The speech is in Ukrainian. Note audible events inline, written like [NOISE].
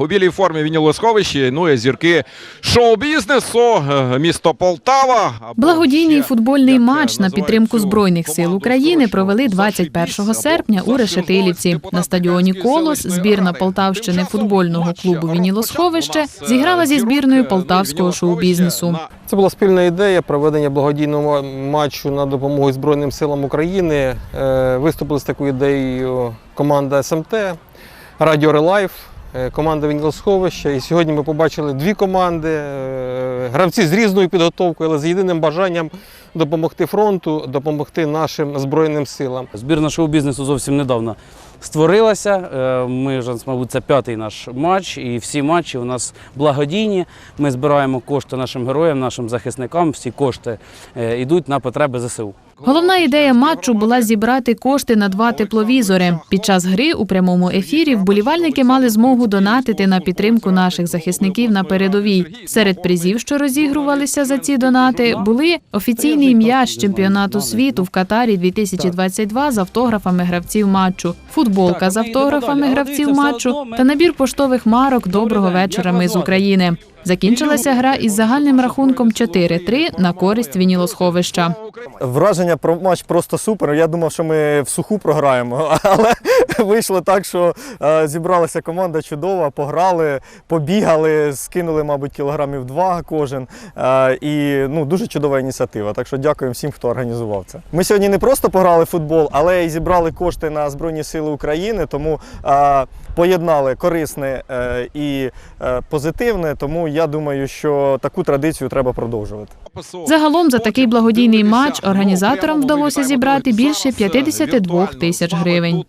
У білій формі Вінілосховищі, ну і зірки шоу-бізнесу, е, місто Полтава. Благодійний футбольний як, е, матч на підтримку збройних сил України провели за 21 серпня у Решетилівці. На стадіоні Колос збірна. Полтавщини футбольного клубу. Вінілосховище зіграла зі збірною е, полтавського шоу-бізнесу. Це була спільна ідея проведення благодійного матчу на допомогу Збройним силам України. Виступили з такою ідеєю команда СМТ, Радіо Релайф, команда Вінілосховища. І сьогодні ми побачили дві команди, е, гравці з різною підготовкою, але з єдиним бажанням допомогти фронту, допомогти нашим Збройним силам. Збірна шоу-бізнесу зовсім недавно створилася. Е, Ми вже, мабуть, це п'ятий наш матч, і всі матчі у нас благодійні. Ми збираємо кошти нашим героям, нашим захисникам. Всі кошти е, йдуть на потреби ЗСУ. Головна ідея матчу була зібрати кошти на два тепловізори. Під час гри у прямому ефірі вболівальники мали змогу донатити на підтримку наших захисників на передовій. Серед призів, що розігрувалися за ці донати, були офіційний м'яч чемпіонату світу в Катарі 2022 з автографами гравців матчу, футболка з автографами гравців матчу та набір поштових марок Доброго вечора. Ми з України. Закінчилася гра із загальним рахунком 4-3 на користь Вінілосховища. Враження про матч просто супер. Я думав, що ми в суху програємо, [LAUGHS] але вийшло так, що е, зібралася команда чудова, пограли, побігали, скинули, мабуть, кілограмів два кожен. Е, і ну, дуже чудова ініціатива. Так що дякуємо всім, хто організував це. Ми сьогодні не просто пограли футбол, але й зібрали кошти на Збройні Сили України, тому е, поєднали корисне і позитивне. Тому я думаю, що таку традицію треба продовжувати. Загалом за такий благодійний матч організаторам вдалося зібрати більше 52 тисяч гривень.